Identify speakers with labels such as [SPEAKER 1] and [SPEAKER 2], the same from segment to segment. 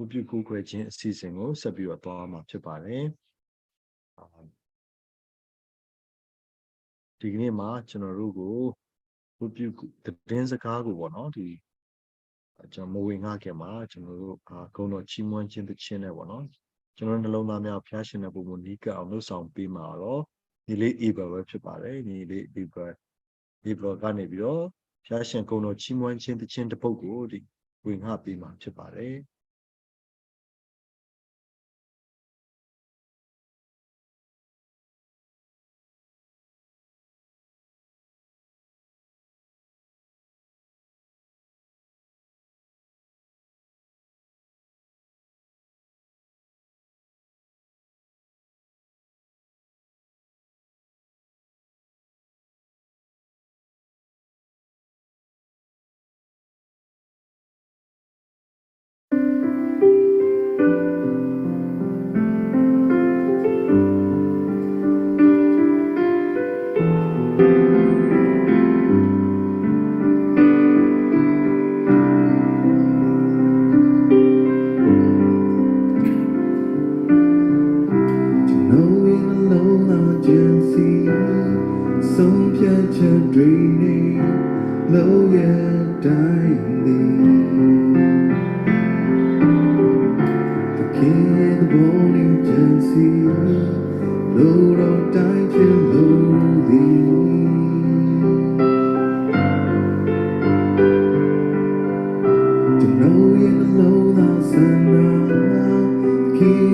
[SPEAKER 1] ဝပြုကိုယ်ခွဲခြင်းအစီအစဉ်ကိုဆက်ပြီးတော့သွားမှာဖြစ်ပါတယ်အာဒီကနေ့မှာကျွန်တော်တို့ကိုဝပြုသတင်းစကားကိုပေါ့နော်ဒီကျွန်တော်မဝင်ငှခင်မှာကျွန်တော်တို့အာဂုဏ်တော်ချီးမွမ်းခြင်းတစ်ခြင်းနဲ့ပေါ့နော်ကျွန်တော်နှလုံးသားများဖျားရှင်တဲ့ပုံမနီးကပ်အောင်လှုပ်ဆောင်ပေးမှာတော့ဒီလေး able ပဲဖြစ်ပါတယ်ဒီလေး able able ကနေပြီးတော့ဖျားရှင်ဂုဏ်တော်ချီးမွမ်းခြင်းတစ်ခြင်းတစ်ပုဒ်ကိုဒီဝင်ငှပေးမှာဖြစ်ပါတယ် You.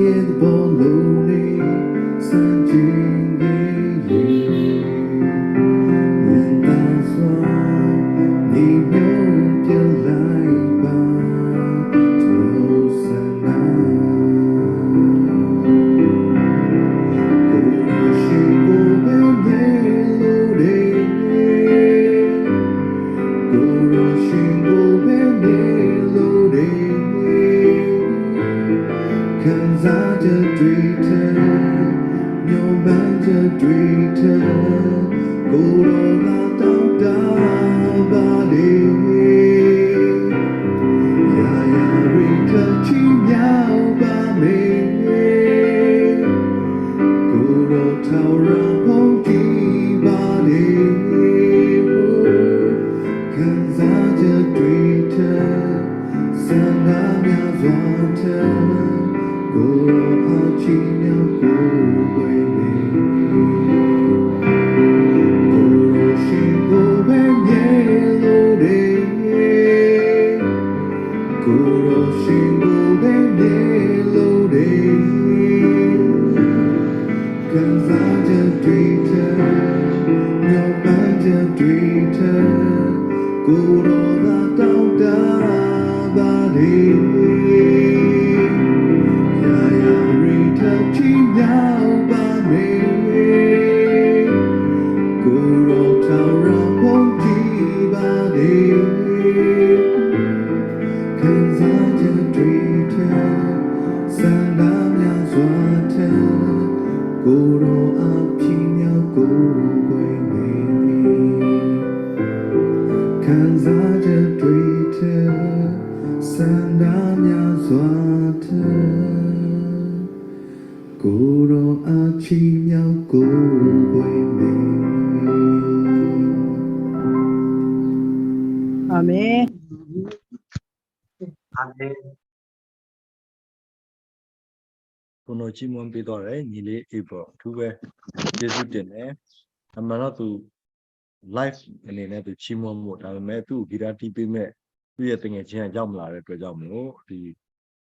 [SPEAKER 1] ချီးမွမ်းပေးတော့တယ်ညီလေး April အထူးပဲကျေးဇူးတင်တယ်အမှန်တော့သူ live အနေနဲ့သူချီးမွမ်းဖို့ဒါပေမဲ့သူ့ကိုဂီတာတီးပေးမဲ့သူ့ရဲ့တငယ်ချင်းကရောက်မလာတဲ့အတွက်ကြောင့်မလို့ဒီ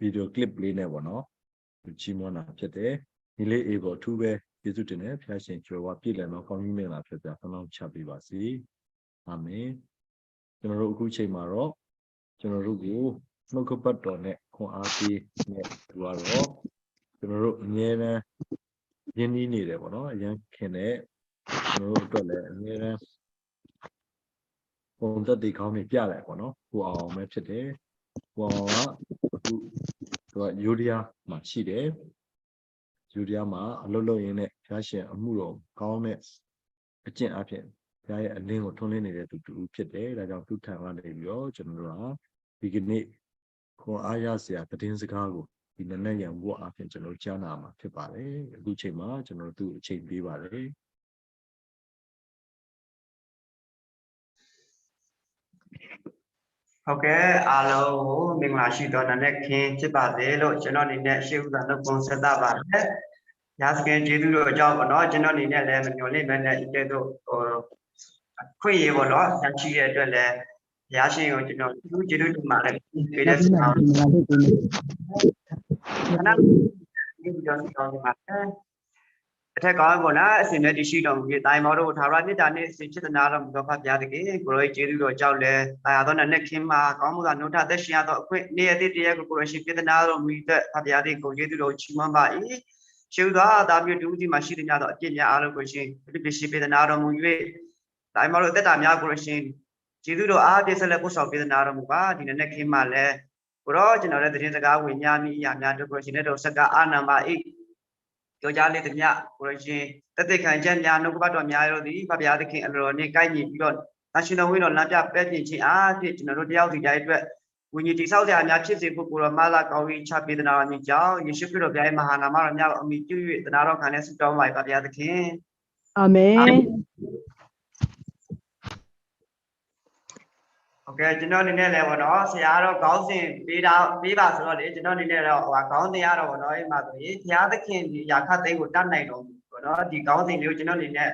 [SPEAKER 1] video clip လေးနဲ့ပေါ့နော်သူချီးမွမ်းတာဖြစ်တယ်ညီလေး April အထူးပဲကျေးဇူးတင်တယ်ဖျားရှင်ကျွယ်ဝပြည့်လည်တော့ကောင်းကြီးမင်္ဂလာဖြစ်ပြဆန်းလောင်းချပေးပါစေအာမင်ကျွန်တော်တို့အခုချိန်မှာတော့ကျွန်တော်တို့ကိုနှုတ်ကပတ်တော်နဲ့ခွန်အားပေးနဲ့သူကတော့ ကျွန်တော်တို့အမြဲတမ်းရင်းနှီးနေတယ်ပေါ့နော်အရင်ခင်တဲ့ကျွန်တော်တို့အတွက်လည်းအမြဲတမ်းပုံသက်တွေကောင်းနေပြတယ်ပေါ့နော်ကိုအောင်အောင်ပဲဖြစ်တယ်ကိုအောင်အောင်ကအခုသူကယူရီးယားမှာရှိတယ်ယူရီးယားမှာအလုပ်လုပ်ရင်းနဲ့ဖျားရှင်အမှုတော်ကောင်းတဲ့အကျင့်အဖြစ်ဖျားရဲ့အလင်းကိုထွန်းလင်းနေတဲ့သူတူဖြစ်တယ်ဒါကြောင့်သူထံကနေပြီးတော့ကျွန်တော်တို့ကဒီကနေ့
[SPEAKER 2] ခွန်အားရစရာသတင်းစကားကို ဒီနက်နဲ့ရံဘုရားအဖြစ်ကျွန်တော်ကြားနာမှာဖြစ်ပါတယ်အခုချိန်မှာကျွန်တော်တို့အချိန်ပေးပါတယ်
[SPEAKER 3] ဟုတ်ကဲ့အားလုံးကိုမင်္ဂလာရှိသောနာနဲ့ခင်ဖြစ်ပါစေလို့ကျွန်တော်အနေနဲ့ရှေ့ဥစွာနှုတ်ခွန်းဆက်သပါတယ်။ရာစကင်ကျေးဇူးတော်အကြောင်းပေါ့နော်ကျွန်တော်အနေနဲ့လည်းမညွန်လိမ့်မယ်နဲ့ဒီကဲ့သို့ဟိုခွင့်ရပေါ့နော်တန်ချီတဲ့အတွက်လည်း ဘုရားရှင်ကိုကျွန်တော်ကျေးဇူးတင်ပါတယ်ပေးတဲ့စကားခဏဒီကြောင့်တောင်းပါမယ်အထက်ကောင်းပေါ့နော်အစဉ်နဲ့တရှိတော်မူပြီးတိုင်မောတို့ထာဝရမြတ်တာနဲ့အစဉ်ချစ်သနာတော်မူသောဖဗျာတကယ်ကိုရောကျေးဇူးတော်ကြောင့်လည်းတာယာသောနဲ့ခင်မှာကောင်းမှုသာနှုတ်ထသက်ရှင်ရသောအခွင့်နေရတဲ့တရားကိုကိုရရှိပြသနာတော်မူတဲ့ဖဗျာတိကိုကျေးဇူးတော်ချီးမွမ်းပါ၏ရှုသောသာမျိုးတူကြီးမှာရှိတဲ့ညသောအပြည့်များအားလုံးကိုရှင်ပြည့်ပြည့်ပြသနာတော်မူ၍တိုင်မောတို့တက်တာများကိုရရှင် ကျေးဇူးတော်အားပြည့်စလက်ပို့ဆောင်ပြသနာတော်မူပါဒီနေ့ခင်မှာလည်းကိုရောကျွန်တော်လည်းသတင်းစကားဝင်ညာမိအရာများတို့ကိုရှင်တဲ့တော်ဆက်ကအာနာမ၏ကြောကြားလေးတမျှကိုရရှင်တသက်ခံချက်များနှုတ်ကပတ်တော်များရောသည်ဖဗျာသခင်အလိုနဲ့ကိုက်ညီပြီးတော့နာရှင်တော်ဝိတော်လမ်းပြပဲ့ပြင်ခြင်းအားဖြင့်ကျွန်တော်တို့တယောက်စီတိုင်းအတွက်ဝိညာဉ်တိဆောက်စရာများဖြစ်စေဖို့ကိုရောမလာကောင်းကြီးချပေးသနာတော်မြင့်ကြောင်းယေရှုခရစ်တော်ဘုရားရဲ့မဟာနာမတော်များကိုအမိပြု၍သနာတော်ခံနဲ့ဆုတောင်းပါဖဗျာသခင်
[SPEAKER 4] အာမင်
[SPEAKER 3] ဟုတ်ကဲ့ကျွန်တော်အနေနဲ့လည်းပေါ့နော်ဆရာတော့ခေါင်းစဉ်ပေးတာပေးပါဆိုတော့လေကျွန်တော်အနေနဲ့တော့ဟိုဟာခေါင်းစဉ်ရတော့ပေါ့နော်အဲ့မှာဆိုရင်ဘုရားသခင်ဒီရာခတ်သိမ်းကိုတတ်နိုင်တော့ဘူးပေါ့နော်ဒီခေါင်းစဉ်လေးကိုကျွန်တော်အနေနဲ့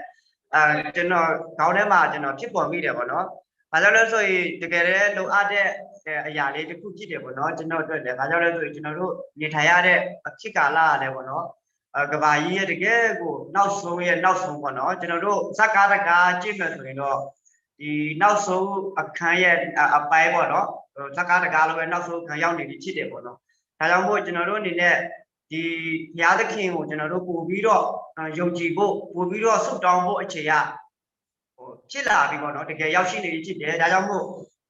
[SPEAKER 3] အဲကျွန်တော်ခေါင်းထဲမှာကျွန်တော်ဖြစ်ပေါ်မိတယ်ပေါ့နော်ဘာကြောင့်လဲဆိုရင်တကယ်လည်းလိုအပ်တဲ့အရာလေးတစ်ခုဖြစ်တယ်ပေါ့နော်ကျွန်တော်အတွက်လည်းဘာကြောင့်လဲဆိုရင်ကျွန်တော်တို့နေထိုင်ရတဲ့အဖြစ်ကာလရတယ်ပေါ့နော်အဲကဘာကြီးရဲ့တကယ်ကိုနောက်ဆုံးရဲ့နောက်ဆုံးပေါ့နော်ကျွန်တော်တို့ဇက်ကားတကားကြည့်မယ်ဆိုရင်တော့ ဒီနောက်ဆုံးအခန်းရဲ့အအပိုင်းပေါ့နော်ဟိုဇက်ကားတကားလိုပဲနောက်ဆုံးအခန်းရောက်နေပြီဖြစ်တယ်ပေါ့နော်ဒါကြောင့်မို့ကျွန်တော်တို့အနေနဲ့ဒီဘုရားသခင်ကိုကျွန်တော်တို့ပို့ပြီးတော့အာယုံကြည်ဖို့ပို့ပြီးတော့ဆုတောင်းဖို့အခြေရဟိုဖြစ်လာပြီပေါ့နော်တကယ်ရောက်ရှိနေပြီဖြစ်တယ်ဒါကြောင့်မို့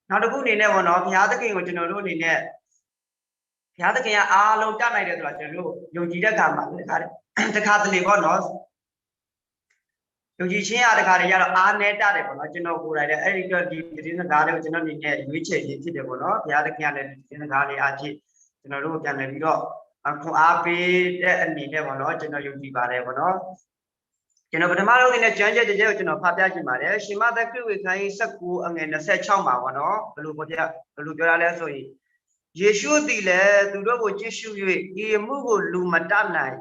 [SPEAKER 3] နောက်တစ်ခုအနေနဲ့ပေါ့နော်ဘုရားသခင်ကိုကျွန်တော်တို့အနေနဲ့ဘုရားသခင်ကအားလုံးတတ်နိုင်တယ်ဆိုတာကျွန်တော်တို့ယုံကြည်တဲ့အခါမှာတခါတခါတလေပေါ့နော် ယုံကြည်ခြင်းအရတခါတွေရတော့အားနေတတ်တယ်ပေါ့နော်ကျွန်တော်ကိုယ်တိုင်လည်းအဲ့ဒီတော့ဒီသတင်းစကားတွေကိုကျွန်တော်အနေနဲ့ရွေးချယ်ခြင်းဖြစ်တယ်ပေါ့နော်ဘုရားသခင်ကလည်းဒီသတင်းစကားလေးအဖြစ်ကျွန်တော်တို့ပြန်လည်ပြီးတော့ခွန်အားပေးတဲ့အနေနဲ့ပေါ့နော်ကျွန်တော်ယုံကြည်ပါတယ်ပေါ့နော်ကျွန်တော်ပထမဆုံးအနေနဲ့ကြွမ်းချက်တစ်ချက်ကိုကျွန်တော်ဖတ်ပြချင်ပါတယ်ရှင်မသက်ခရစ်ဝေခန်းကြီး19အငယ်26မှာပေါ့နော်ဘယ်လိုပြောပြဘယ်လိုပြောရလဲဆိုရင်ယေရှုသည်လည်းသူတို့ကိုကြည့်ရှု၍ဤအမှုကိုလူမတတ်နိုင်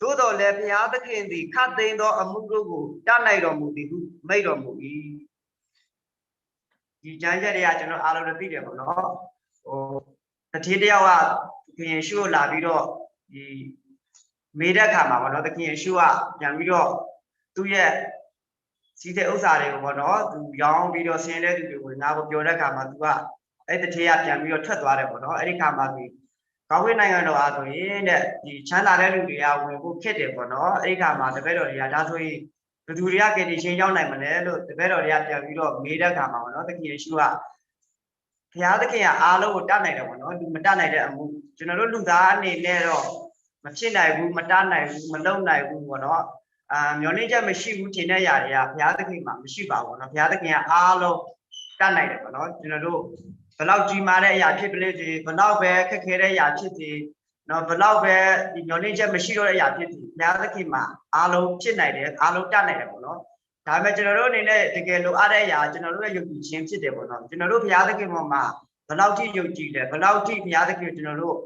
[SPEAKER 3] သို့တော်လည်းဘုရားသခင်သည်ခတ်သိမ်းသော အမှုတို့ကိုတတ်နိုင်တော်မူသည်ဟုမိန့်တော်မူ၏ဒီကျမ်းချက်တွေကကျွန်တော်အားလုံးလည်းသိတယ်ပေါ့နော်ဟိုတတိတယောက်ကသခင်ယေရှုကိုလာပြီးတော့ဒီမေးတဲ့အခါမှာပေါ့နော်သခင်ယေရှုကပြန်ပြီးတော့သူ့ရဲ့စီးတဲ့ဥစ္စာတွေကိုပေါ့နော်သူရောင်းပြီးတော့ဆင်းတဲ့သူတွေကိုငါ့ကိုပြောတဲ့အခါမှာသူကအဲ့တတိယပြန်ပြီးတော့ထွက်သွားတယ်ပေါ့နော်အဲ့ဒီအခါမှာသူ ကောင်းကင်နိုင်ငံတော်အားဆိုရင်တဲ့ဒီချမ်းသာတဲ့လူတွေကဝင်ဖို့ခက်တယ်ပေါ့နော်အဲ့ဒီခါမှာတပည့်တော်တွေကဒါဆိုရင်ဘယ်သူတွေကကယ်တင်ရှင်ရောက်နိုင်မလဲလို့တပည့်တော်တွေကပြန်ပြီးတော့မေးတဲ့ခါမှာပေါ့နော်သခင်ယေရှုကဘုရားသခင်ကအားလုံးကိုတတ်နိုင်တယ်ပေါ့နော်လူမတတ်နိုင်တဲ့အမှုကျွန်တော်တို့လူသားအနေနဲ့တော့မဖြစ်နိုင်ဘူးမတတ်နိုင်ဘူးမလုပ်နိုင်ဘူးပေါ့နော်အာမျောလင့်ချက်မရှိဘူးထင်တဲ့ຢာတွေကဘုရားသခင်မှာမရှိပါဘူးပေါ့နော်ဘုရားသခင်ကအားလုံးတတ်နိုင်တယ်ပေါ့နော်ကျွန်တော်တို့ ဘလောက်ကြီးမားတဲ့အရာဖြစ်ပလေစီဘလောက်ပဲခက်ခဲတဲ့အရာဖြစ်စီနော်ဘလောက်ပဲဒီညှော်နှင်းချက်မရှိတော့တဲ့အရာဖြစ်စီဘုရားသခင်မှာအားလုံးဖြစ်နိုင်တယ်အားလုံးတတ်နိုင်တယ်ပေါ့နော်ဒါပေမဲ့ကျွန်တော်တို့အနေနဲ့တကယ်လိုအပ်တဲ့အရာကျွန်တော်တို့ရဲ့ယုံကြည်ခြင်းဖြစ်တယ်ပေါ့နော်ကျွန်တော်တို့ဘုရားသခင်ပေါ်မှာဘလောက်ထိယုံကြည်တယ်ဘလောက်ထိဘုရားသခင်ကိုကျွန်တော်တို့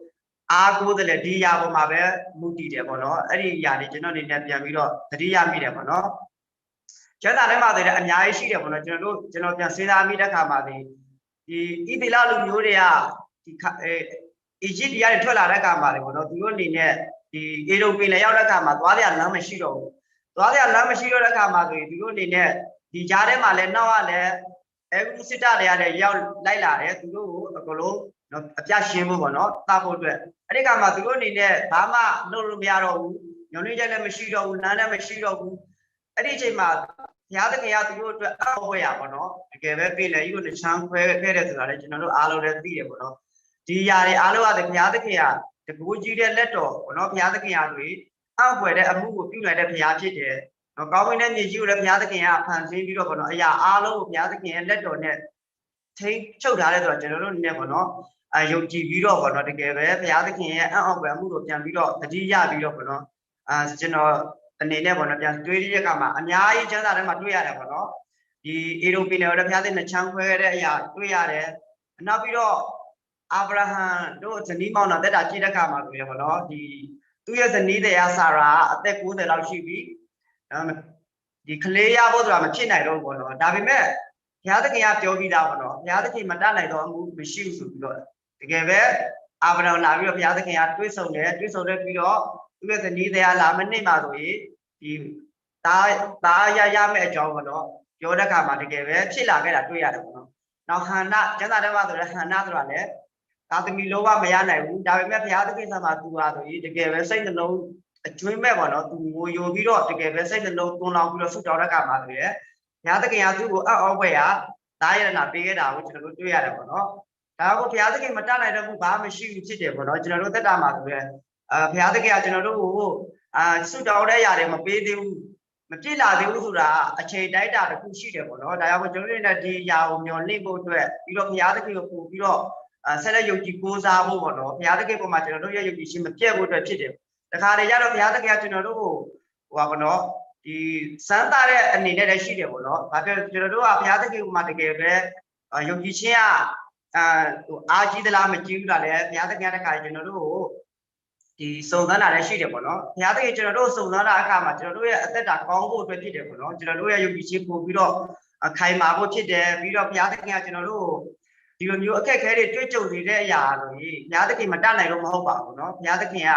[SPEAKER 3] အားကိုးတယ်လေဒီအရာပေါ်မှာပဲမူတည်တယ်ပေါ့နော်အဲ့ဒီအရာတွေကျွန်တော်အနေနဲ့ပြန်ပြီးတော့သတိရမိတယ်ပေါ့နော်ကျမ်းစာထဲမှာတည်းအများကြီးရှိတယ်ပေါ့နော်ကျွန်တော်တို့ကျွန်တော်ပြန်စဉ်းစားမိတဲ့အခါမှာဒီ ဒီဣသီလလူမျိုးတွေကဒီခအဲအီဂျစ်တရားတွေထွက်လာတဲ့အခါမှာလေပေါ့နော်သူတို့အနေနဲ့ဒီအေရိုပင်လည်းရောက်တဲ့အခါမှာသွားရလမ်းမရှိတော့ဘူးသွားရလမ်းမရှိတော့တဲ့အခါမှာဆိုရင်သူတို့အနေနဲ့ဒီကြားထဲမှာလည်းနောက်ကလည်းအဲကုစစ်တာတွေကလည်းရောက်လိုက်လာတယ်သူတို့ကိုအကလုံးနော်အပြရှင်းဖို့ပေါ့နော်တာဖို့အတွက်အဲ့ဒီကမှာသူတို့အနေနဲ့ဘာမှလုပ်လို့မရတော့ဘူးညွန်နေချက်လည်းမရှိတော့ဘူးလမ်းလည်းမရှိတော့ဘူးအဲ့ဒီအချိန်မှာ ဘုရားသခင်ကသူတို့အတွက်အောက်ဝဲရပါတော့တကယ်ပဲပြည်လေကြီးကိုချမ်းခွဲခဲ့တယ်ဆိုတာလည်းကျွန်တော်တို့အားလုံးလည်းသိတယ်ပေါ့နော်ဒီຢာတွေအားလုံးကဘုရားသခင်ကတကူကြီးတဲ့လက်တော်ပေါ့နော်ဘုရားသခင်ကတွေအောက်ွယ်တဲ့အမှုကိုပြုနိုင်တဲ့ဘုရားဖြစ်တယ်နော်ကောင်းကင်တဲ့မြေကြီးကိုလည်းဘုရားသခင်ကဖန်ဆင်းပြီးတော့ပေါ့နော်အရာအားလုံးကိုဘုရားသခင်ရဲ့လက်တော်နဲ့ထိန်းချုပ်ထားတယ်ဆိုတော့ကျွန်တော်တို့အနေနဲ့ပေါ့နော်အာယုံကြည်ပြီးတော့ပေါ့နော်တကယ်ပဲဘုရားသခင်ရဲ့အံ့ဩဖွယ်မှုကိုပြန်ပြီးတော့တတိယပြီးတော့ပေါ့နော်အာကျွန်တော် အနေနဲ့ပေါ့နော်ပြန်တွေးရတဲ့အခါမှာအများကြီးကျမ်းစာထဲမှာတွေ့ရတယ်ပေါ့နော်ဒီအေရိုပီနယ်ရဲ့ဘုရားသခင်နှချမ်းခွဲတဲ့အရာတွေ့ရတယ်နောက်ပြီးတော့အာဗြဟံတို့ဇနီးမောင်နှံတက်တာကြည့်တဲ့အခါမှာတွေ့ရပေါ့နော်ဒီသူ့ရဲ့ဇနီးတရားဆာရာအသက်60လောက်ရှိပြီဒါပေမဲ့ဒီကလေးရဖို့ဆိုတာမဖြစ်နိုင်တော့ဘူးပေါ့နော်ဒါပေမဲ့ဘုရားသခင်ကပြောပြီးသားပေါ့နော်ဘုရားသခင်မတတ်နိုင်တော့ဘူးမရှိဘူးဆိုပြီးတော့တကယ်ပဲအာဗြဟံလာပြီးတော့ဘုရားသခင်ကတွေးဆုံတယ်တွေးဆုံတယ်ပြီးတော့ သူ့ရဲ့ဇနီးတရားလာမနစ်မှာဆိုရင်ဒီသားသားရရမဲ့အကြောင်းကတော့ပြောတဲ့အခါမှာတကယ်ပဲဖြစ်လာခဲ့တာတွေ့ရတယ်ပေါ့နော်။နောက်ဟန္နကျမ်းစာထဲမှာဆိုလည်းဟန္နဆိုတာလည်းသာသမီလောဘမရနိုင်ဘူးဒါပေမဲ့ဘုရားသခင်ဆက်မှာသူဟာဆိုရင်တကယ်ပဲစိတ်နှလုံးအကျွင်းမဲ့ပေါ့နော်သူငိုယိုပြီးတော့တကယ်ပဲစိတ်နှလုံးသွန်လောင်ပြီးတော့ဆုတောင်းတဲ့အခါမှာဆိုရင်ဘုရားသခင်ကသူ့ကိုအံ့ဩဖွယ်ရာသားရတနာပေးခဲ့တာကိုကျွန်တော်တို့တွေ့ရတယ်ပေါ့နော်။ဒါကိုဘုရားသခင်မတတ်နိုင်တဲ့ဘူးဘာမှမရှိဘူးဖြစ်တယ်ပေါ့နော်ကျွန်တော်တို့သက်တာမှာဆိုရင် အာဘုရားသခင်ကကျွန်တော်တို့ကိုအာဆုတောင်းတဲ့ຢာတွေမပေးသေးဘူးမပြည့်လာသေးဘူးဆိုတာအချိန်တိုက်တာတစ်ခုရှိတယ်ပေါ့နော်ဒါကြောင့်ကျွန်တော်တို့လည်းဒီຢာကိုမျှော်လင့်ဖို့အတွက်ပြီးတော့ဘုရားသခင်ကိုပို့ပြီးတော့အာဆက်လက်ယုံကြည်ကိုးစားဖို့ပေါ့နော်ဘုရားသခင်ပေါ်မှာကျွန်တော်တို့ရဲ့ယုံကြည်ခြင်းမပြတ်ဖို့အတွက်ဖြစ်တယ်တခါတည်းကျတော့ဘုရားသခင်ကကျွန်တော်တို့ကိုဟိုပါပေါ့နော်ဒီစမ်းသာတဲ့အနေနဲ့လည်းရှိတယ်ပေါ့နော်ဘာဖြစ်လဲကျွန်တော်တို့ကဘုရားသခင်ကမှတကယ်ပဲအာယုံကြည်ခြင်းကအာဟိုအာကြီးသလားမကြီးဘူးလားလဲဘုရားသခင်တခါကျွန်တော်တို့ကို ဒီစုံစမ်းတာလည်းရှိတယ်ပေါ့နော်ဘုရားသခင်ကျွန်တော်တို့စုံစမ်းတာအခါမှာကျွန်တော်တို့ရဲ့အသက်တာကောင်းဖို့အတွက်ဖြစ်တယ်ပေါ့နော်ကျွန်တော်တို့ရဲ့ယုံကြည်ခြင်းပို့ပြီးတော့အခိုင်မာဖို့ဖြစ်တယ်ပြီးတော့ဘုရားသခင်ကကျွန်တော်တို့ဒီလိုမျိုးအခက်အခဲတွေတွေ့ကြုံနေတဲ့အရာလို့ဘုရားသခင်မတတ်နိုင်လို့မဟုတ်ပါဘူးနော်ဘုရားသခင်က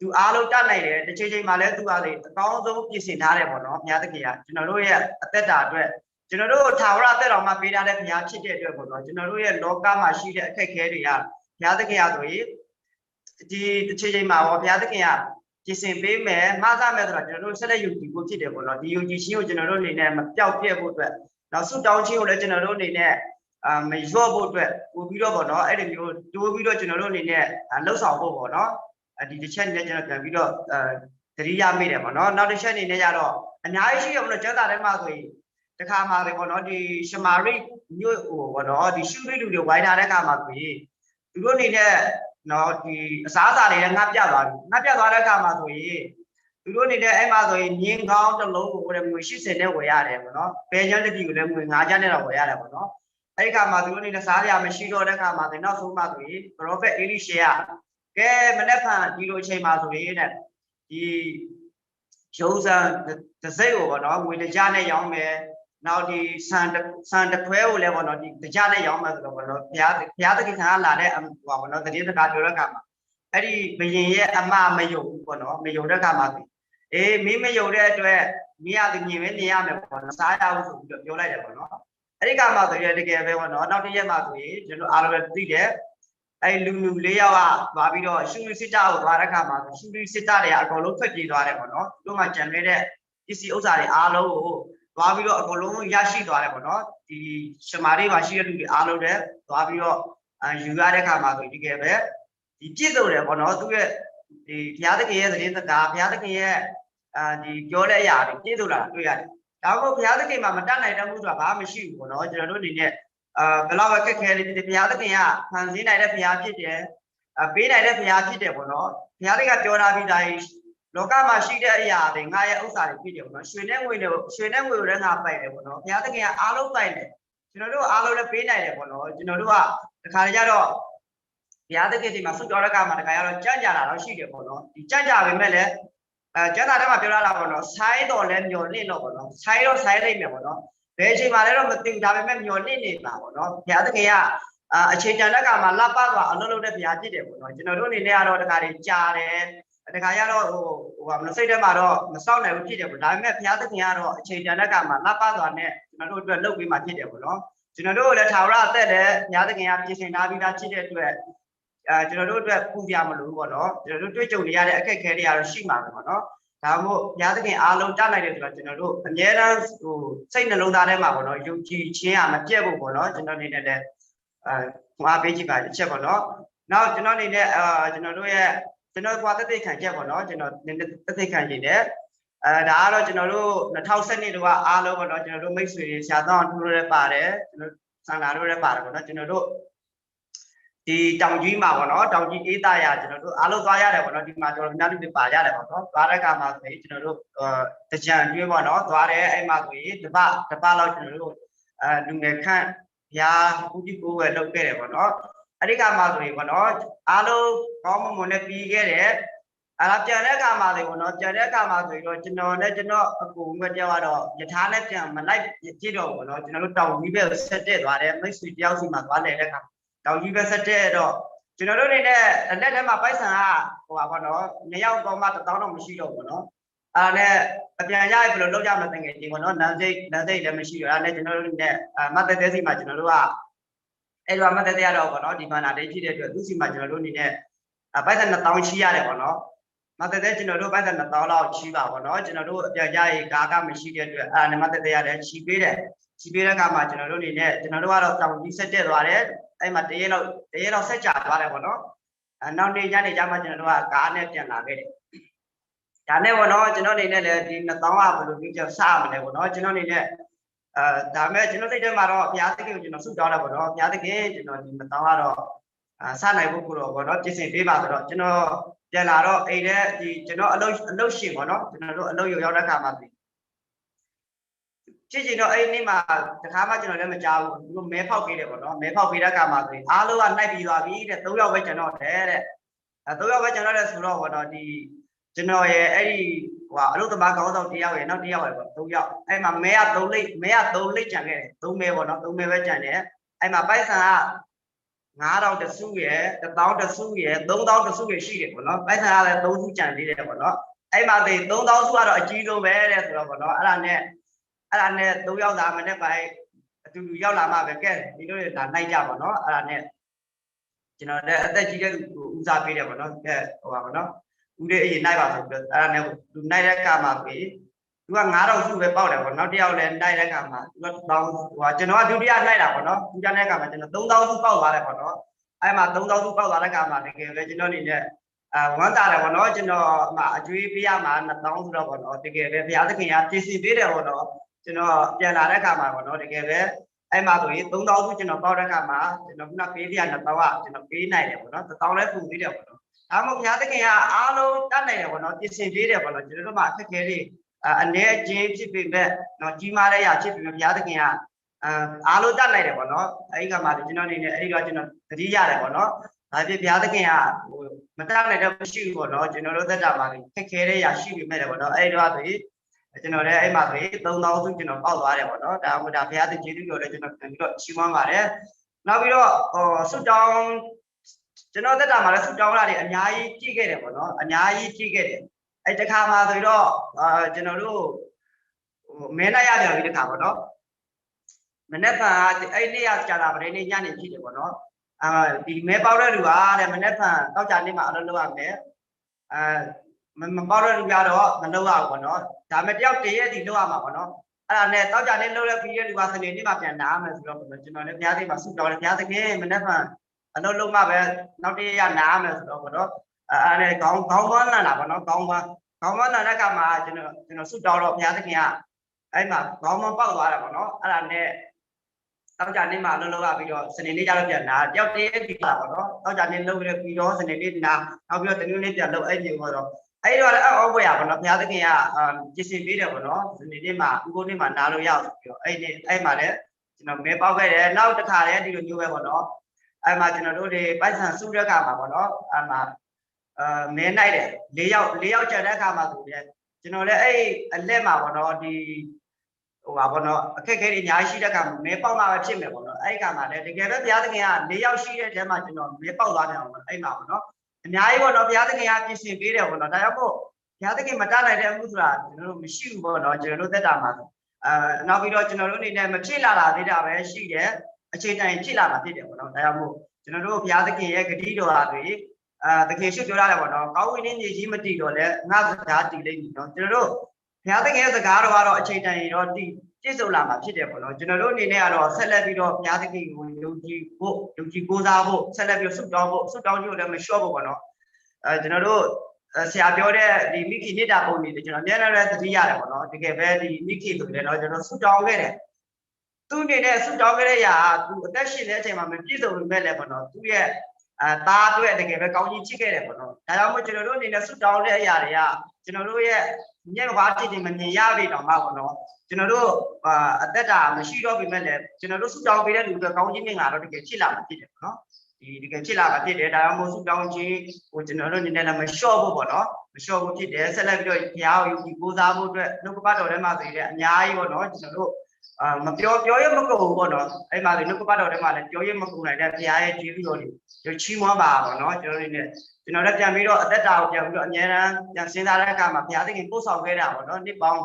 [SPEAKER 3] သူအားလုံးတတ်နိုင်တယ်တစ်ချိန်ချိန်မှာလည်းသူကလေအကောင်းဆုံးပြင်ဆင်ထားတယ်ပေါ့နော်ဘုရားသခင်ကကျွန်တော်တို့ရဲ့အသက်တာအတွက်ကျွန်တော်တို့ထာဝရအသက်တော်မှာပေးထားတဲ့ဘုရားဖြစ်တဲ့အတွက်ပေါ့နော်ကျွန်တော်တို့ရဲ့လောကမှာရှိတဲ့အခက်အခဲတွေကဘုရားသခင်အားဆိုရင် ဒီတစ်ချိန်ချိန်မှာပေါ့ဘုရားသခင်ကပြင်ဆင်ပေးမယ်မှားစားမယ်ဆိုတာကျွန်တော်တို့ဆက်လက်ယုံကြည်ဖို့ဖြစ်တယ်ပေါ့နော်ဒီယုံကြည်ခြင်းကိုကျွန်တော်တို့အနေနဲ့မပြောက်ပြက်ဖို့အတွက်နောက်ဆုတောင်းခြင်းကိုလည်းကျွန်တော်တို့အနေနဲ့အာမလျော့ဖို့အတွက်ပို့ပြီးတော့ပေါ့နော်အဲ့ဒီမျိုးတိုးပြီးတော့ကျွန်တော်တို့အနေနဲ့လှုပ်ဆောင်ဖို့ပေါ့နော်ဒီတစ်ချက်နဲ့ကျွန်တော်ပြန်ပြီးတော့အဲတတိယမိတယ်ပေါ့နော်နောက်တစ်ချက်အနေနဲ့ကျတော့အများကြီးရှိရမလို့ကျမ်းစာထဲမှာဆိုရင်တခါမှလေပေါ့နော်ဒီရှမာရိမြို့ဟိုပေါ့နော်ဒီရှုရိလူတွေဝိုင်းထားတဲ့ခါမှာဆိုရင်သူတို့အနေနဲ့ နော်ဒီအစားအစာတွေလည်းငှက်ပြသွားပြီငှက်ပြသွားတဲ့ခါမှာဆိုရင်သူတို့အနေနဲ့အဲ့မှာဆိုရင်မြင်းကောင်းတစ်လုံးကိုလည်းငွေ80နဲ့ဝယ်ရတယ်ပေါ့နော်ပဲချမ်းတစ်တီကိုလည်းငွေ9ချမ်းနဲ့တော့ဝယ်ရတယ်ပေါ့နော်အဲ့ဒီခါမှာသူတို့အနေနဲ့စားရမရှိတော့တဲ့ခါမှာဆိုနောက်ဆုံးမှဆိုရင်ပရောဖက်အေလိရှေကကဲမနေ့ကဒီလိုအချိန်မှာဆိုရင်တဲ့ဒီရုံးစံတစ်စိတ်ကိုပေါ့နော်ငွေတကြနဲ့ရောင်းမယ် နောက်ဒီဆန်တစ်ဆန်တစ်ခွဲကိုလည်းပေါ့နော်ဒီတရားနဲ့ရောင်းမှဆိုတော့ပေါ့နော်ဘုရားဘုရားသခင်ကလာတဲ့ဟိုပါပေါ့နော်တတိယတခါပြောတဲ့အခါမှာအဲ့ဒီဘယင်ရဲ့အမမယုံဘူးပေါ့နော်မယုံတဲ့အခါမှာအေးမင်းမယုံတဲ့အတွက်မင်းရသည်မြင်ပဲမြင်ရမယ်ပေါ့နော်စားရအောင်ဆိုပြီးတော့ပြောလိုက်တယ်ပေါ့နော်အဲ့ဒီကမှဆိုရင်တကယ်ပဲပေါ့နော်နောက်တစ်ရက်မှဆိုရင်ကျွန်တော်အားလုံးသိတယ်အဲ့လူလူလေးယောက်ကသွားပြီးတော့ရှူရီစစ်တာကိုသွားတဲ့အခါမှာရှူရီစစ်တာတွေကအကုန်လုံးထွက်ပြေးသွားတယ်ပေါ့နော်သူတို့မှကြံနေတဲ့ပစ္စည်းဥစ္စာတွေအားလုံးကို သွားပြီးတော့အကုန်လုံးရရှိသွားတယ်ပေါ့နော်ဒီရှမာတွေပါရှိတဲ့လူတွေအားလုံးလည်းသွားပြီးတော့အာယူရတဲ့ခါမှာဆိုဒီကယ်ပဲဒီပြည့်စုံတယ်ပေါ့နော်သူရဲ့ဒီဘုရားသခင်ရဲ့သတင်းစကားဘုရားသခင်ရဲ့အာဒီပြောတဲ့အရာတွေပြည့်စုံလာတွေ့ရတယ်ဒါကိုဘုရားသခင်မှာမတတ်နိုင်တဲ့မှုဆိုတာဘာမှမရှိဘူးပေါ့နော်ကျွန်တော်တို့အနေနဲ့အာဘယ်လောက်ပဲခက်ခဲလေးဖြစ်တယ်ဘုရားသခင်ကဖန်ဆင်းနိုင်တဲ့ဘုရားဖြစ်တယ်အပေးနိုင်တဲ့ဘုရားဖြစ်တယ်ပေါ့နော်ဘုရားသခင်ကပြောထားပြီးတိုင်း လောကမှာရှိတဲ့အရာတွေငါရဲ့ဥစ္စာတွေဖြစ်တယ်ပေါ့နော်ရွှေနဲ့ငွေတွေရွှေနဲ့ငွေတွေလည်းငါပိုက်တယ်ပေါ့နော်ဘုရားသခင်ကအားလုံးပိုက်တယ်ကျွန်တော်တို့အားလုံးလည်းပေးနိုင်တယ်ပေါ့နော်ကျွန်တော်တို့ကတခါတည်းကျတော့ဘုရားသခင်ဒီမှာဆုတောင်းတဲ့အခါမှာတခါရတော့ကြံ့ကြတာတော့ရှိတယ်ပေါ့နော်ဒီကြံ့ကြပေမဲ့လည်းအဲကျမ်းစာထဲမှာပြောရတာပေါ့နော်ဆိုင်းတော်လည်းမျော်လင့်တော့ပေါ့နော်ဆိုင်းတော့ဆိုင်းလိုက်မယ်ပေါ့နော်ဘယ်အချိန်မှလည်းတော့မသိဘူးဒါပေမဲ့မျော်လင့်နေတာပေါ့နော်ဘုရားသခင်ကအာအချိန်တန်တဲ့အခါမှာလက်ပတ်သွားအလုံးလုံးတဲ့ဘုရားဖြစ်တယ်ပေါ့နော်ကျွန်တော်တို့အနေနဲ့ကတော့တခါတည်းကြားတယ် တခါရတော့ဟိုဟိုဘာမလို့စိတ်ထဲမှာတော့မစောင့်နိုင်ဘူးဖြစ်တယ်ပေါ့ဒါပေမဲ့ဘုရားသခင်ကတော့အချိန်တန်တဲ့ကမှာလက်ပါသွားနဲ့ကျွန်တော်တို့အတွက်လုပ်ပေးမှဖြစ်တယ်ပေါ့နော်ကျွန်တော်တို့လည်းထာဝရအသက်လည်းဘုရားသခင်ကပြင်ဆင်ထားပြီးသားဖြစ်တဲ့အတွက်အဲကျွန်တော်တို့အတွက်ပူပြမလို့ပေါ့နော်ကျွန်တော်တို့တွေ့ကြုံနေရတဲ့အခက်အခဲတွေကတော့ရှိမှာပဲပေါ့နော်ဒါမှမဟုတ်ဘုရားသခင်အားလုံးတတ်နိုင်တယ်ဆိုတော့ကျွန်တော်တို့အများအားဟိုစိတ်နှလုံးသားထဲမှာပေါ့နော်ယုံကြည်ခြင်းကမပြတ်ဘူးပေါ့နော်ကျွန်တော်အနေနဲ့လည်းအဲမှာပေးကြည့်ပါတစ်ချက်ပေါ့နော်နောက်ကျွန်တော်အနေနဲ့အာကျွန်တော်တို့ရဲ့ ကျွန်တော်ကွာတက်သိခံချက်ပေါ့နော်ကျွန်တော်နည်းနည်းတက်သိခံနေတယ်အဲဒါကတော့ကျွန်တော်တို့2012တုန်းကအားလုံးပေါ့နော်ကျွန်တော်တို့မိတ်ဆွေတွေဆရာတော်ထူလို့လည်းပါတယ်ကျွန်တော်ဆန္ဒတို့လည်းပါတယ်ပေါ့နော်ကျွန်တော်တို့ဒီတောင်ကြီးမှာပေါ့နော်တောင်ကြီးအေးသားရကျွန်တော်တို့အားလုံးသွားရတယ်ပေါ့နော်ဒီမှာကျွန်တော်တို့နားလူတွေပါရတယ်ပေါ့နော်သွားတဲ့အခါမှာဆိုရင်ကျွန်တော်တို့တကြံကျွေးပေါ့နော်သွားတယ်အဲ့မှာဆိုရင်တပတ်တပတ်လောက်ကျွန်တော်တို့အဲလူငယ်ခန့်ဘုရားဦးကြီးကိုယ်ဝယ်လုပ်ခဲ့တယ်ပေါ့နော် အဲ့ဒီကမှာဆိုရင်ပေါ့နော်အားလုံးကောင်းမွန်မွန်နဲ့ပြီးခဲ့တယ်အဲ့ဒါပြန်တဲ့အခါမှာလေပေါ့နော်ပြန်တဲ့အခါမှာဆိုရင်တော့ကျွန်တော်နဲ့ကျွန်တော်အကူငွေတယောက်ကတော့ယထာနဲ့ပြန်မလိုက်ကြည့်တော့ဘူးပေါ့နော်ကျွန်တော်တို့တောင်ကြီးပဲဆက်တက်သွားတယ်မိတ်ဆွေတယောက်စီမှာသွားလေတဲ့အခါတောင်ကြီးပဲဆက်တဲ့တော့ကျွန်တော်တို့နေနဲ့လက်ထဲမှာပိုက်ဆံကဟိုပါဘောနော်နှစ်ယောက်တော့မှတစ်တောင်းတော့မရှိတော့ဘူးနော်အဲ့ဒါနဲ့အပြန်ရရဘယ်လိုလုပ်ကြမလဲတကယ်ကြီးဘောနော်နန်းစိတ်နန်းစိတ်လည်းမရှိတော့အဲ့ဒါနဲ့ကျွန်တော်တို့နဲ့အမတ်တဲတဲစီမှာကျွန်တော်တို့က အဲ့ဒီမတ်တဲတဲရတော့ဘောနော်ဒီမှာနာလေးရှိတဲ့အတွက်သူစီမှာကျွန်တော်တို့နေနဲ့ပိုက်ဆံ1000ချီရတယ်ဘောနော်မတ်တဲတဲကျွန်တော်တို့ပိုက်ဆံ1000လောက်ချီပါဘောနော်ကျွန်တော်တို့အပြန်ရရကာကမရှိတဲ့အတွက်အဲ့ဒါနဲ့မတ်တဲတဲရတယ်ချီပေးတယ်ချီပေးတဲ့အခါမှာကျွန်တော်တို့နေနဲ့ကျွန်တော်တို့ကတော့တောင်ကြီးဆက်တက်သွားတယ်အဲ့မှာတရေလောက်တရေလောက်ဆက်ကြသွားတယ်ပေါ့နော်အဲနောက်နေ့ညနေကျမှကျွန်တော်တို့ကကားနဲ့ပြန်လာခဲ့တယ်ဒါနဲ့ပေါ့နော်ကျွန်တော်အနေနဲ့လည်းဒီ2000ကဘယ်လိုပြီးကြောက်စားမလဲပေါ့နော်ကျွန်တော်အနေနဲ့ အဲဒါမဲ့ကျွန်တော်စိတ်ထဲမှာတော့ဘုရားသခင်ကိုကျွန်တော်ဆုတောင်းတယ်ပေါ့နော်ဘုရားသခင်ကျွန်တော်ဒီ2000ကတော့အာစနိုင်ဖို့ကိုတော့ပေါ့နော်ပြင်ဆင်ပေးပါဆိုတော့ကျွန်တော်ပြန်လာတော့အိမ်ထဲဒီကျွန်တော်အလုပ်အလုပ်ရှင်ပေါ့နော်ကျွန်တော်တို့အလုပ်ရောက်တဲ့အခါမှာဖြစ်ချင်တော့အဲ့ဒီနေ့မှာတခါမှကျွန်တော်လည်းမကြောက်ဘူးသူတို့မဲဖောက်ပေးတယ်ပေါ့နော်မဲဖောက်ပေးတဲ့အခါမှာဆိုရင်အားလုံးကနိုင်ပြီးသွားပြီတဲ့၃ယောက်ပဲကျွန်တော်တယ်တဲ့အဲ၃ယောက်ပဲကျွန်တော်တယ်ဆိုတော့ပေါ့နော်ဒီကျွန်တော်ရဲ့အဲ့ဒီ ဟိုအလုပ်သမားကောင်းဆောင်တစ်ယောက်ရဲ့နောက်တစ်ယောက်ရဲ့ပေါ့၃ယောက်အဲ့မှာမဲက၃လိပ်မဲက၃လိပ်ကြံခဲ့တယ်၃မဲပေါ့နော်၃မဲပဲကြံတယ်အဲ့မှာပိုက်ဆံက9000တစုရယ်1000တစုရယ်3000တစုရယ်ရှိတယ်ပေါ့နော်ပိုက်ဆံကလည်း3စုကြံသေးတယ်ပေါ့နော်အဲ့မှာဒီ3000စုကတော့အကြီးဆုံးပဲတဲ့ဆိုတော့ပေါ့နော်အဲ့ဒါနဲ့အဲ့ဒါနဲ့၃ယောက်သားမနေ့ပိုင်းအတူတူရောက်လာမှပဲကဲဒီလိုတွေဒါနိုင်ကြပါတော့အဲ့ဒါနဲ့ကျွန်တော်လည်းအသက်ကြီးတဲ့သူကိုဦးစားပေးတယ်ပေါ့နော်ကဲဟိုပါပေါ့နော် ဦးလေးအရင်နိုင်ပါဆိုပြီးတော့အဲ့ဒါနဲ့သူနိုင်တဲ့ကမှာပြီသူက9000စုပဲပေါက်တယ်ပေါ့နောက်တစ်ယောက်လည်းနိုင်တဲ့ကမှာသူကတောင်းဟိုကျွန်တော်ကဒုတိယနိုင်တာပေါ့နော်ဒုတိယနိုင်ကမှာကျွန်တော်3000စုပေါက်သွားတယ်ပေါ့နော်အဲ့မှာ3000စုပေါက်သွားတဲ့ကမှာတကယ်ပဲကျွန်တော်အနေနဲ့အာဝမ်းသာတယ်ပေါ့နော်ကျွန်တော်အမအကျွေးပေးရမှာ1000ဆိုတော့ပေါ့နော်တကယ်ပဲဘုရားသခင်ကပြင်ဆင်ပေးတယ်ပေါ့နော်ကျွန်တော်ပြန်လာတဲ့အခါမှာပေါ့နော်တကယ်ပဲအဲ့မှာဆိုရင်3000ခုကျွန်တော်ပေါက်တဲ့အခါမှာကျွန်တော်ခုနပေးပြရတဲ့တော့ကျွန်တော်ပေးနိုင်တယ်ပေါ့နော်1000လည်းပုံသေးတယ်ပေါ့နော် ဒါမှမဟုတ်ဘုရားသခင်ကအားလုံးတတ်နိုင်တယ်ပေါ့နော်ပြင်ဆင်ပေးတယ်ပေါ့နော်ကျွန်တော်တို့မှအခက်အခဲတွေအနေအချင်းဖြစ်ပေမဲ့နော်ကြီးမားတဲ့ရာဖြစ်ပေမဲ့ဘုရားသခင်ကအာအားလုံးတတ်နိုင်တယ်ပေါ့နော်အဲ့ဒီကမှကျွန်တော်အနေနဲ့အဲ့ဒီတော့ကျွန်တော်သတိရတယ်ပေါ့နော်ဒါဖြစ်ဘုရားသခင်ကဟိုမတတ်နိုင်တော့မရှိဘူးပေါ့နော်ကျွန်တော်တို့သက်တာမှာခက်ခဲတဲ့ရာရှိပေမဲ့ပေါ့နော်အဲ့ဒီတော့ဆိုရင်ကျွန်တော်လည်းအဲ့မှာဆိုရင်3000စုကျွန်တော်ပေါက်သွားတယ်ပေါ့နော်ဒါမှဒါဘုရားသခင်ကျေးဇူးတော်လည်းကျွန်တော်ပြန်ပြီးတော့ရှင်းမပါတယ်နောက်ပြီးတော့ဟိုဆုတောင်း ကျွန်တော်သက်တာမှာလည်းဆုတောင်းလာတယ်အများကြီးကြည့်ခဲ့တယ်ပေါ့နော်အများကြီးကြည့်ခဲ့တယ်အဲ့တခါမှာဆိုတော့အာကျွန်တော်တို့ဟိုမဲလိုက်ရပြန်ပြီတခါပေါ့နော်မနေ့ကအဲ့နေ့ရကြာတာဗရေနေ့ညနေဖြစ်တယ်ပေါ့နော်အာဒီမဲပေါက်တဲ့လူကတဲ့မနေ့ကတောက်ကြနေ့မှာအလုပ်လုပ်ရမယ်အာမမပေါက်တဲ့လူကတော့မလုပ်ရဘူးပေါ့နော်ဒါမဲ့တယောက်တည်းရဲ့ဒီလုပ်ရမှာပေါ့နော်အဲ့ဒါနဲ့တောက်ကြနေ့လုပ်တဲ့ပြီးတဲ့လူကစနေနေ့မှာပြန်နာမယ်ဆိုတော့ကျွန်တော်လည်းဘုရားသိမှာဆုတောင်းတယ်ဘုရားသခင်မနေ့က အလုပ်လုပ်မှပဲနောက်တည့်ရနာမယ်ဆိုတော့ပေါ့နော်အဲ့ဒါနဲ့ခေါင်းခေါင်းဝမ်းလာတာပေါ့နော်ခေါင်းဝမ်းခေါင်းဝမ်းလာတဲ့ကမှာကျွန်တော်ကျွန်တော်ဆုတောင်းတော့ဘုရားသခင်ကအဲ့မှာခေါင်းဝမ်းပေါက်သွားတာပေါ့နော်အဲ့ဒါနဲ့တောက်ကြနေ့မှာအလုပ်လုပ်ရပြီးတော့စနေနေ့ကျတော့ပြန်နာတယောက်တည်းဒီပါပေါ့နော်တောက်ကြနေ့လုပ်ပြီးတော့စနေနေ့နာနောက်ပြီးတော့တနင်္ဂနွေနေ့ပြန်လုပ်အဲ့ဒီဟောတော့အဲ့ဒီတော့လည်းအောက်ဘွယ်ရပါတော့ဘုရားသခင်ကကြည်စင်ပေးတယ်ပေါ့နော်ဒီနေ့နေ့မှာဥပုနေ့မှာနားလို့ရအောင်ဆိုပြီးတော့အဲ့ဒီအဲ့မှာလည်းကျွန်တော်မဲပေါက်ခဲ့တယ်နောက်တစ်ခါလည်းဒီလိုမျိုးပဲပေါ့နော် အဲ့မှာကျွန်တော်တို့တွေပိုက်ဆံစုရက်ကမှာပေါ့နော်အဲ့မှာအာမဲနိုင်တယ်၄ယောက်၄ယောက်ကျန်တဲ့အခါမှာဆိုရင်ကျွန်တော်လည်းအဲ့အလက်မှာပေါ့နော်ဒီဟိုပါပေါ့နော်အခက်အခဲတွေအများကြီးရှိတဲ့အခါမှာမဲပေါက်မှာပဲဖြစ်မယ်ပေါ့နော်အဲ့ဒီအခါမှာလည်းတကယ်ပဲဘုရားသခင်က၄ယောက်ရှိတဲ့တဲမှာကျွန်တော်မဲပေါက်သွားတယ်အောင်အဲ့မှာပေါ့နော်အများကြီးပေါ့နော်ဘုရားသခင်ကပြင်ဆင်ပေးတယ်ပေါ့နော်ဒါကြောင့်မို့ဘုရားသခင်မတတ်နိုင်တဲ့အမှုဆိုတာကျွန်တော်တို့မရှိဘူးပေါ့နော်ကျွန်တော်တို့သက်တာမှာအာနောက်ပြီးတော့ကျွန်တော်တို့အနေနဲ့မဖြစ်လာတာသေးတာပဲရှိတယ် အခြေတိုင်ဖြစ်လာတာဖြစ်တယ်ပေါ့နော်ဒါကြောင့်မို့ကျွန်တော်တို့ဘုရားသခင်ရဲ့ဂတိတော်ဟာတွေအာသခင်ရှုပြောရတယ်ပေါ့နော်ကောင်းဝင်နေညီကြီးမတည်တော့လဲငါစကားတည်လိမ့်မည်နော်ကျွန်တော်တို့ဘုရားသခင်ရဲ့စကားတော်ကတော့အခြေတိုင်တော့တည်ပြည့်စုံလာမှာဖြစ်တယ်ပေါ့နော်ကျွန်တော်တို့အနေနဲ့ကတော့ဆက်လက်ပြီးတော့ဘုရားသခင်ကိုယုံကြည်ဖို့ယုံကြည်ကိုးစားဖို့ဆက်လက်ပြီးဆုတောင်းဖို့ဆုတောင်းကြို့လည်းမလျှော့ဖို့ပေါ့နော်အဲကျွန်တော်တို့ဆရာပြောတဲ့ဒီမိခိနိတာပုံတွေကျွန်တော်အများနဲ့သတိရတယ်ပေါ့နော်တကယ်ပဲဒီမိခိဆိုတယ်နော်ကျွန်တော်ဆုတောင်းခဲ့တယ် သူအနေနဲ့ဆုတောင်းခဲ့တဲ့ຢာသူအသက်ရှင်တဲ့အချိန်မှာမပြည့်စုံပေမဲ့လည်းပေါ့နော်သူရဲ့အာသားအတွက်တကယ်ပဲကောင်းကြီးချစ်ခဲ့တယ်ပေါ့နော်ဒါကြောင့်မို့ကျွန်တော်တို့အနေနဲ့ဆုတောင်းတဲ့အရာတွေကကျွန်တော်တို့ရဲ့ညက်ဘာတိတိမမြင်ရပြီတော့မှပေါ့နော်ကျွန်တော်တို့အာအသက်တာမရှိတော့ပြီမဲ့လည်းကျွန်တော်တို့ဆုတောင်းပေးတဲ့လူတွေကောင်းကြီးမြင်လာတော့တကယ်ဖြစ်လာမှာဖြစ်တယ်ပေါ့နော်ဒီတကယ်ဖြစ်လာမှာဖြစ်တယ်ဒါကြောင့်မို့ဆုတောင်းခြင်းဟိုကျွန်တော်တို့အနေနဲ့လည်းမလျှော့ဘူးပေါ့နော်မလျှော့ဘူးဖြစ်တယ်ဆက်လက်ပြီးတော့ဘုရားကိုယုံကြည်ကိုးစားဖို့အတွက်နှုတ်ကပတ်တော်ထဲမှာဆိုရင်အများကြီးပေါ့နော်ကျွန်တော်တို့ အာမပြောပြောရမကုန်ဘူးပေါ့နော်အဲ့မှာလေနှုတ်ကပတ်တော်ထဲမှာလည်းပြောရမကုန်နိုင်တဲ့ဘုရားရဲ့ကျေးဇူးတော်တွေချီးမွမ်းပါပေါ့နော်ကျွန်တော်တို့နေကျွန်တော်လည်းပြန်ပြီးတော့အသက်တာကိုပြန်ပြီးတော့အများအားပြန်စဉ်းစားတဲ့အခါမှာဘုရားသခင်ပို့ဆောင်ခဲ့တာပေါ့နော်နှစ်ပေါင်း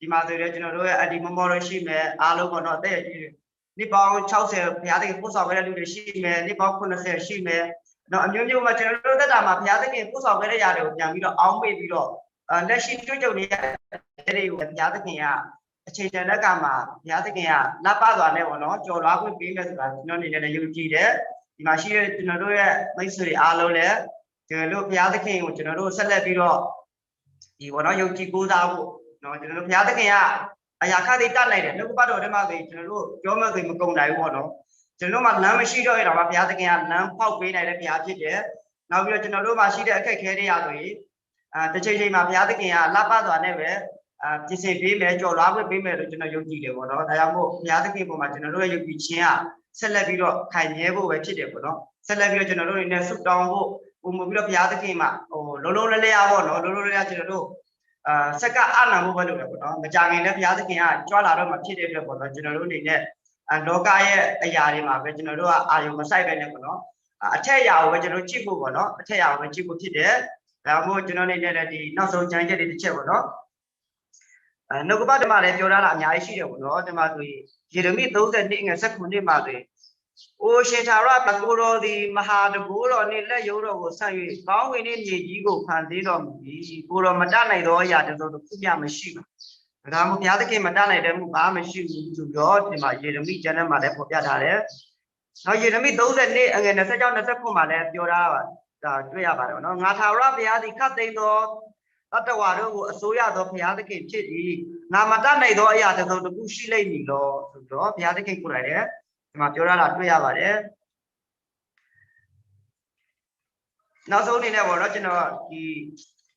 [SPEAKER 3] ဒီမှာဆိုရင်ကျွန်တော်တို့ရဲ့အဒီမမော်ရရှိမယ်အားလုံးပေါ့နော်အသက်ကြီးနှစ်ပေါင်း60ဘုရားသခင်ပို့ဆောင်ခဲ့တဲ့လူတွေရှိမယ်နှစ်ပေါင်း80ရှိမယ်နော်အမျိုးမျိုးမှာကျွန်တော်တို့သက်တာမှာဘုရားသခင်ပို့ဆောင်ခဲ့တဲ့ຢာတွေကိုပြန်ပြီးတော့အောင်းပေးပြီးတော့အဲလက်ရှိတွေ့ကြုံနေတဲ့တွေကိုဘုရားသခင်က အချိန်တန်တဲ့ကမှာဘုရားသခင်ကနတ်ပစွာနဲ့ပေါ့နော်ကြော်လွားခွင့်ပေးမယ်ဆိုတာကျွန်တော်အနေနဲ့လည်းယုံကြည်တယ်ဒီမှာရှိတဲ့ကျွန်တော်တို့ရဲ့မိတ်ဆွေတွေအားလုံးလည်းကျွန်တော်တို့ဘုရားသခင်ကိုကျွန်တော်တို့ဆက်လက်ပြီးတော့ဒီပေါ့နော်ယုံကြည်ကိုးစားဖို့နော်ကျွန်တော်တို့ဘုရားသခင်ကအရာခသိတတ်နိုင်တယ်နှုတ်ကပတ်တော်ထဲမှာဆိုကျွန်တော်တို့ပြောမှဆိုမကုန်နိုင်ဘူးပေါ့နော်ကျွန်တော်တို့မှာလမ်းမရှိတော့ရတော့ဘုရားသခင်ကလမ်းဖောက်ပေးနိုင်တဲ့ဘုရားဖြစ်တယ်နောက်ပြီးတော့ကျွန်တော်တို့မှာရှိတဲ့အခက်အခဲတွေရဆိုရင်အာတစ်ချိန်ချိန်မှာဘုရားသခင်ကလပ်ပစွာနဲ့ပဲ အာပြင်ဆင်ပေးမယ်ကြော်လွားခွင့်ပေးမယ်လို့ကျွန်တော်ယုံကြည်တယ်ပေါ့နော်ဒါကြောင့်မို့ဘုရားသခင်ပုံမှာကျွန်တော်တို့ရဲ့ယုံကြည်ခြင်းကဆက်လက်ပြီးတော့ခိုင်မြဲဖို့ပဲဖြစ်တယ်ပေါ့နော်ဆက်လက်ပြီးတော့ကျွန်တော်တို့အနေနဲ့ဆုတောင်းဖို့ပုံမပြီးတော့ဘုရားသခင်မှာဟိုလုံးလုံးလဲလဲရပေါ့နော်လုံးလုံးလဲလဲကျွန်တော်တို့အာစက်ကအာနာဖို့ပဲလုပ်တယ်ပေါ့နော်မကြခင်လည်းဘုရားသခင်ကကြွလာတော့မှဖြစ်တဲ့အတွက်ပေါ့နော်ကျွန်တော်တို့အနေနဲ့အလောကရဲ့အရာတွေမှာပဲကျွန်တော်တို့ကအာယုံမဆိုင်ပဲနဲ့ပေါ့နော်အထက်အရာကိုပဲကျွန်တော်ကြည့်ဖို့ပေါ့နော်အထက်အရာကိုပဲကြည့်ဖို့ဖြစ်တယ်ဒါကြောင့်မို့ကျွန်တော်အနေနဲ့လည်းဒီနောက်ဆုံးကြံချက်တွေတစ်ချက်ပေါ့နော်အဲ နှုတ်ကပတ်ဓမ္မလည်းပြောထားတာအများကြီးရှိတယ်ပေါ့နော်ဓမ္မဆိုရင်ယေရမိ32ငယ်19မှာဆိုရင်အိုရှင်သာရပကိုတော်သည်မဟာတကူတော်နှင့်လက်ရုံးတော်ကိုဆန့်၍ကောင်းကင်နှင့်မြေကြီးကိုဖန်သေးတော်မူ၏ကိုတော်မတတ်နိုင်သောအရာတစ်စုံတစ်ခုမျှမရှိပါဒါမှမဟုတ်ဘုရားသခင်မတတ်နိုင်တဲ့မှုဘာမှမရှိဘူးဆိုတော့ဒီမှာယေရမိကျမ်းထဲမှာလည်းဖော်ပြထားတယ်နောက်ယေရမိ32အငယ်26 29မှာလည်းပြောထားပါဒါတွေ့ရပါတယ်နော်ငါသာရဘုရားသည်ခတ်သိမ်းသော တတဝါတို့ကိုအစိုးရသောဘုရားသခင်ဖြစ်သည်ငါမတတ်နိုင်သောအရာတစ်စုံတစ်ခုရှိလိမ့်မည်လို့ဆိုတော့ဘုရားသခင်ကိုယ်တိုင်လည်းဒီမှာပြောရတာတွေ့ရပါတယ်နောက်ဆုံးအနေနဲ့ပေါ့နော်ကျွန်တော်ဒီ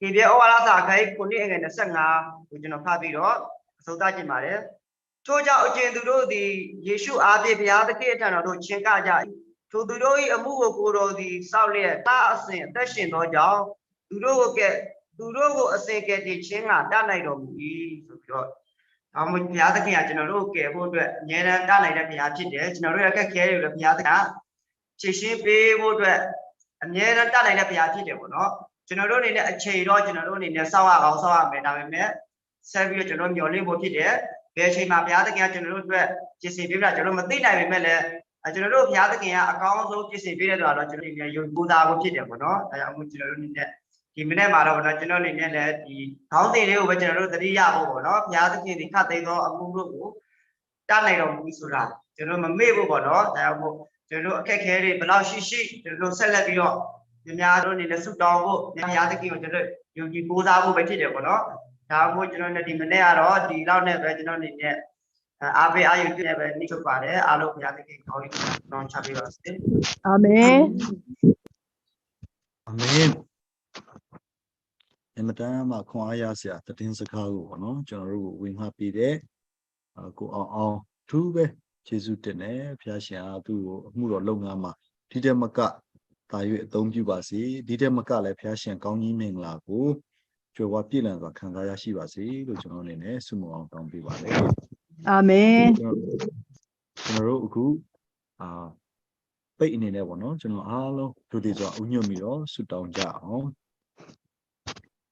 [SPEAKER 3] ဒီပြဩဝါဒစာခိုင်းခုနှစ်အငယ်25ကိုကျွန်တော်ဖတ်ပြီးတော့အဆုံးသတ်ခြင်းပါတယ်ထို့ကြောင့်အကျဉ်သူတို့သည်ယေရှုအားဖြင့်ဘုရားသခင်အထံတော်သို့ချဉ်ကကြ၏ထိုသူတို့၏အမှုကိုကိုယ်တော်သည်စောက်လျက်တာအစဉ်အသက်ရှင်သောကြောင့်သူတို့ကိုကဲ့ သူတို့ကိုအစေကယ်တည်ခြင်းကတတ်နိုင်တော်မူ၏ဆိုပြီးတော့ဒါမှမဟုတ်ဘုရားသခင်ကကျွန်တော်တို့ကိုကယ်ဖို့အတွက်အမြဲတမ်းတတ်နိုင်တဲ့ဘုရားဖြစ်တယ်ကျွန်တော်တို့ရဲ့အခက်အခဲတွေကိုလည်းဘုရားသခင်ကဖြေရှင်းပေးဖို့အတွက်အမြဲတမ်းတတ်နိုင်တဲ့ဘုရားဖြစ်တယ်ပေါ့နော်ကျွန်တော်တို့အနေနဲ့အချိန်တော့ကျွန်တော်တို့အနေနဲ့စောင့်ရအောင်စောင့်ရမယ်ဒါပေမဲ့ဆက်ပြီးတော့ကျွန်တော်မျှော်လင့်ဖို့ဖြစ်တယ်ဘယ်အချိန်မှာဘုရားသခင်ကကျွန်တော်တို့အတွက်ပြင်ဆင်ပေးပြကျွန်တော်မသိနိုင်ပေမဲ့လည်းအဲကျွန်တော်တို့ဘုရားသခင်ကအကောင်းဆုံးပြင်ဆင်ပေးတဲ့တော့ကျွန်တော်အနေနဲ့ယုံကြည်သားဖို့ဖြစ်တယ်ပေါ့နော်ဒါကြောင့်မို့ကျွန်တော်တို့အနေနဲ့ ဒီမနေ့မှာတော့ဗောနော်ကျွန်တော်အနေနဲ့လည်းဒီခေါင်းစဉ်လေးကိုပဲကျွန်တော်တို့သတိရဖို့ဗောနော်ဘုရားသခင်ဒီခတ်သိမ်းသောအမှုတို့ကိုတတ်နိုင်တော်မူဆိုတာကျွန်တော်မမေ့ဖို့ဗောနော်ဒါကြောင့်မို့ကျွန်တော်တို့အခက်ခဲတွေဘယ်လောက်ရှိရှိကျွန်တော်တို့ဆက်လက်ပြီးတော့မြများတို့အနေနဲ့ဆုတောင်းဖို့ဘုရားသခင်ကိုကျွန်တော်ယုံကြည်ကိုးစားဖို့ပဲဖြစ်တယ်ဗောနော်ဒါမှမဟုတ်ကျွန်တော်နဲ့ဒီမနေ့ကတော့ဒီလောက်နဲ့ပဲကျွန်တော်အနေနဲ့အားပေးအားယူပြည့်ပဲနှိချုပ်ပါတယ်အားလုံးဘုရားသခင်ကောင်းကြီးတောင်းချပေးပါစေ
[SPEAKER 4] အာမင်
[SPEAKER 2] အာမင် အမတန်မှခွန်အားရစရာတည်င်းစကားကိုပေါ့နော်ကျွန်တော်တို့ကိုဝင်မှပေးတဲ့အာကိုအောင်အောင်သူပဲယေရှုတင်တယ်ဖျားရှင်အားသူ့ကိုအမှုတော်လုပ်ငန်းမှာဒီတက်မကတာ၍အသုံးပြုပါစေဒီတက်မကလည်းဖျားရှင်ကောင်းကြီးမင်္ဂလာကိုကြွယ်ဝပြည့်လံစွာခံစားရရှိပါစေလို့ကျွန်တော်အနေနဲ့ဆုမွန်အောင်တောင်းပေးပါတယ်
[SPEAKER 4] အာမင်
[SPEAKER 2] ကျွန်တော်တို့အခုအာပိတ်အနေနဲ့ပေါ့နော်ကျွန်တော်အားလုံးဒုတိယဆိုအုံညွတ်ပြီးတော့ဆုတောင်းကြအောင်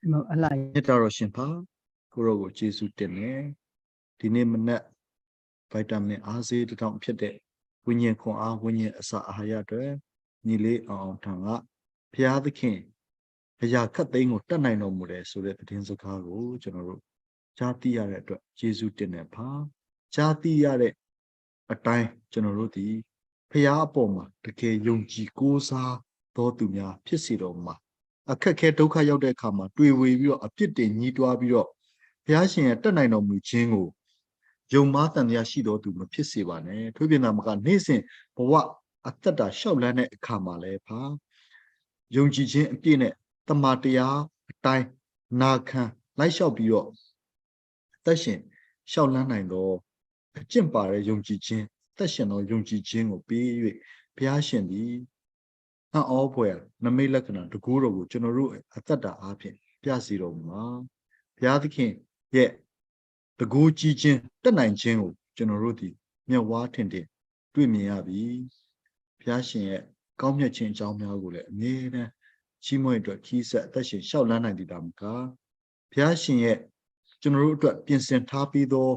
[SPEAKER 4] ဒီမှာအလိုက်
[SPEAKER 2] မေတ္တာတော်ရှင်ဖာကိုရောကိုကျေးဇူးတင်တယ်ဒီနေ့မနက်ဗိုက်တာမင်အားစေးတစ်ထောင်ဖြစ်တဲ့ဝိညာဉ်ခွန်အားဝိညာဉ်အစာအာဟာရတွေညီလေးအောင်အောင်ထံကဘုရားသခင်အရာခတ်သိမ်းကိုတတ်နိုင်တော်မူတယ်ဆိုတဲ့သတင်းစကားကိုကျွန်တော်တို့ကြားသိရတဲ့အတွက်ကျေးဇူးတင်တယ်ဖာကြားသိရတဲ့အတိုင်းကျွန်တော်တို့ဒီဖះအပေါ်မှာတကယ်ယုံကြည်ကိုးစားတော်သူများဖြစ်စေတော်မှာ အခက်ခဲဒုက္ခရောက်တဲ့အခါမှာတွေ့ဝေပြီးတော့အပြစ်တင်ညှိတွားပြီးတော့ဘုရားရှင်ရဲ့တက်နိုင်တော်မူခြင်းကိုယုံမားတန်တရားရှိတော်သူမဖြစ်စေပါနဲ့ထွေးပြနာမကနေ့စဉ်ဘဝအသက်တာရှောက်လန်းတဲ့အခါမှာလဲဖာယုံကြည်ခြင်းအပြည့်နဲ့တမန်တရားအတိုင်းနာခံလိုက်လျှောက်ပြီးတော့အသက်ရှင်ရှောက်လန်းနိုင်တော့အကျင့်ပါတဲ့ယုံကြည်ခြင်းအသက်ရှင်သောယုံကြည်ခြင်းကိုပေး၍ဘုရားရှင်သည် အံ့ဩဖွယ်နမိတ်လက္ခဏာတကူတော်ကိုကျွန်တော်တို့အသက်တာအားဖြင့်ပြစီတော်မူပါဘုရားသခင်ရဲ့တကူကြီးခြင်းတက်နိုင်ခြင်းကိုကျွန်တော်တို့ဒီမျက်ဝါးထင်ထင်တွေ့မြင်ရပြီဘုရားရှင်ရဲ့ကောင်းမြတ်ခြင်းအကြောင်းများကိုလည်းအမြဲတမ်းချီးမွမ်းအတွက်ခီးဆက်အသက်ရှင်ရှောက်လန်းနိုင်တည်တာမကဘုရားရှင်ရဲ့ကျွန်တော်တို့အတွက်ပြင်ဆင်ထားပြီးသော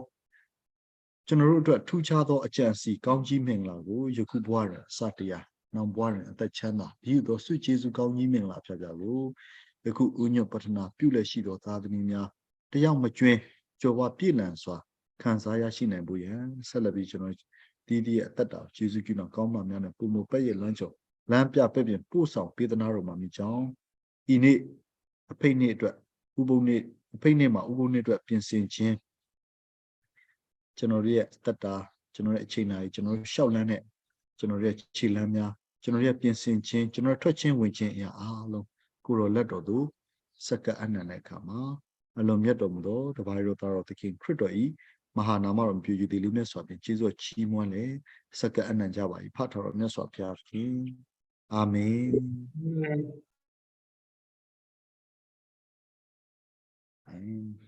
[SPEAKER 2] ကျွန်တော်တို့အတွက်ထူးခြားသောအကြံစီကောင်းကြီးမင်္ဂလာကိုယခုဘဝတွင်အစတရား နောက်ဘဝတွင်အသက်ချမ်းသာဒီဟုသောဆုကျေးဇူးကောင်းကြီးမင်္ဂလာဖြတ်ပြကိုယခုဥညွတ်ပတ္ထနာပြုလက်ရှိသောသာသမီများတယောက်မကျွင်းကြော်ဝပြည့်လံစွာခံစားရရှိနိုင်ဖို့ရန်ဆက်လက်ပြီးကျွန်တော်ဒီဒီရဲ့အသက်တာကျေးဇူးပြုတော်ကောင်းမှများနဲ့ပုံမပက်ရဲ့လမ်းကြောလမ်းပြပဲ့ပြင်ပို့ဆောင်ပေးသနာတော်မှာမိကြောင်းဤနေ့အဖိတ်နေ့အတွက်ဥပုံနေ့အဖိတ်နေ့မှာဥပုံနေ့အတွက်ပြင်ဆင်ခြင်းကျွန်တော်တို့ရဲ့အသက်တာကျွန်တော်ရဲ့အချိန်နာကြီးကျွန်တော်တို့ရှောက်လန်းတဲ့ကျွန်တော်တို့ရဲ့ခြေလမ်းများ ကျွန်တော်တို့ရဲ့ပြင်ဆင်ခြင်းကျွန်တော်တို့ထွက်ချင်းဝင်ခြင်းအရာအားလုံးကိုယ်တော်လက်တော်သို့စက္ကအနန္တတဲ့အခါမှာအလုံးမြတ်တော်မူသောတပါးတော်သားတော်သခင်ခရစ်တော်ဤမဟာနာမတော်ပြုယူသည်လေးမြတ်စွာဖြင့်ကျေးဇူးတော်ချီးမွမ်းလေစက္ကအနန္တကြပါ၏ဖတ်တော်တော်မြတ်စွာဘုရားခင်အာမင်အာမင်